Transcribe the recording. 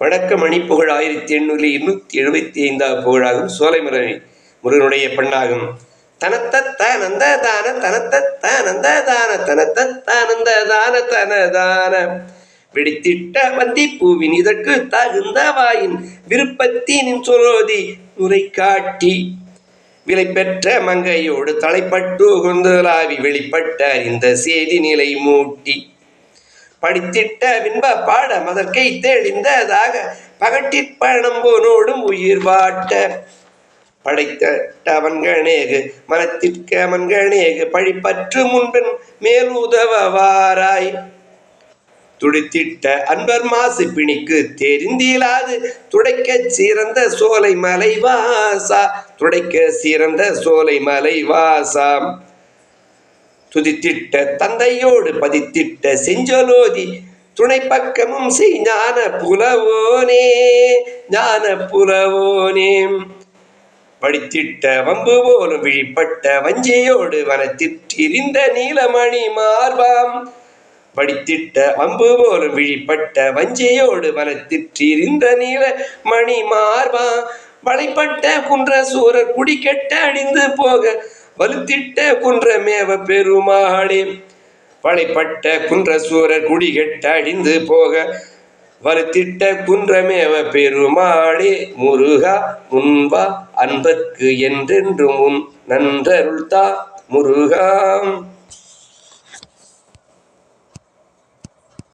வடக்க மணிப்புகழ் ஆயிரத்தி எண்ணூறு இருநூத்தி எழுபத்தி ஐந்தாவது புகழாகும் சோலைமலை முருகனுடைய பெண்ணாகும். தனத்தத்த தான தனத்தத்த தான தனத்தத்த தான தனதான வெடித்திட்ட வந்தி பூவின் இதற்கு தகுந்த வாயின் விருப்பத்தினின் சொலோதி நுரை காட்டி விலை பெற்ற மங்கையோடு தலைப்பட்டு குந்தலாவி வெளிப்பட்ட இந்த செய்தி நிலை மூட்டி. படித்திட்ட பின்ப பாட மதற்கை தெளிந்ததாக பகட்டிற் உயிர் வாட்ட படைத்த அவன்கணேகு மனத்திற்க அவன்கணேகு பழிப்பற்று முன்பின் மேலுதவாராய் துடித்திட்ட அன்பர் மாசு பிணிக்கு தெரிந்திலாது துடைக்கச் சிறந்த சோலை மலை வாசா துடைக்க சிறந்த சோலை மலை வாசாம் துதித்திட்ட தந்தையோடு பதித்திட்ட செஞ்சொலோதி துணை பக்கமும் செய் ஞான புலவோனே ஞான புலவோனே. படித்திட்ட வம்பு போலும் விழிப்பட்ட வஞ்சியோடு வனத்திற்றிருந்த நீலமணி மார்பாம். படித்திட்ட வம்பு போலும் விழிப்பட்ட வஞ்சியோடு வனத்திற்றிருந்த நீல மணி மார்பாம். வளைப்பட்ட குன்ற சூரர் குடிக்கெட்ட அடிந்து போக வலுத்திட்ட குன்ற மேவ பெருமாளே வளைப்பட்ட குன்ற சூரர் குடிகெட்ட அடிந்து போக வலுத்திட்ட குன்றமேவ பெருமாளே முருகா முன்பா அன்பர்க்கு என்றென்றும் உன் நன்றருள்தா முருகாம்